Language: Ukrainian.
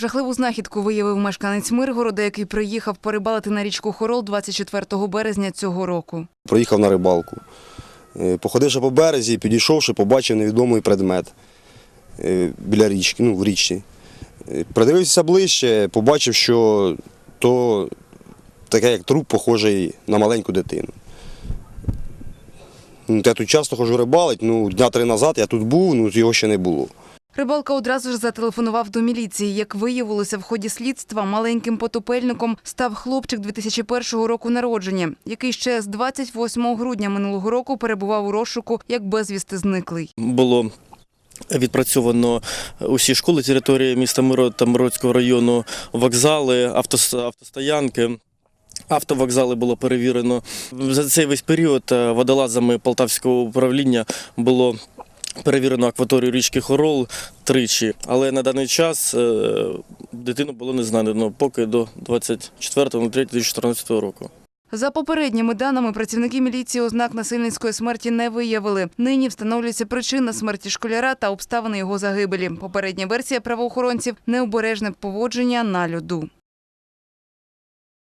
Жахливу знахідку виявив мешканець Миргорода, який приїхав порибалити на річку Хорол 24 березня цього року. Проїхав на рибалку. Е, Походивши по березі, підійшовши, побачив невідомий предмет е, біля річки, ну, в річці. Е, Придивився ближче, побачив, що то таке, як труп, похожий на маленьку дитину. Ну, Я тут часто ходжу рибалить, ну, дня три назад я тут був, ну його ще не було. Рибалка одразу ж зателефонував до міліції. Як виявилося, в ході слідства маленьким потопельником став хлопчик 2001 року народження, який ще з 28 грудня минулого року перебував у розшуку як безвісти зниклий. було відпрацьовано усі школи території міста Мирод та Миродського району, вокзали, автос- автостоянки. Автовокзали було перевірено. За цей весь період е, водолазами Полтавського управління було перевірено акваторію річки Хорол тричі. Але на даний час е, дитину було не знайдено поки до 24.03.2014 року. За попередніми даними, працівники міліції ознак насильницької смерті не виявили. Нині встановлюється причина смерті школяра та обставини його загибелі. Попередня версія правоохоронців необережне поводження на льоду.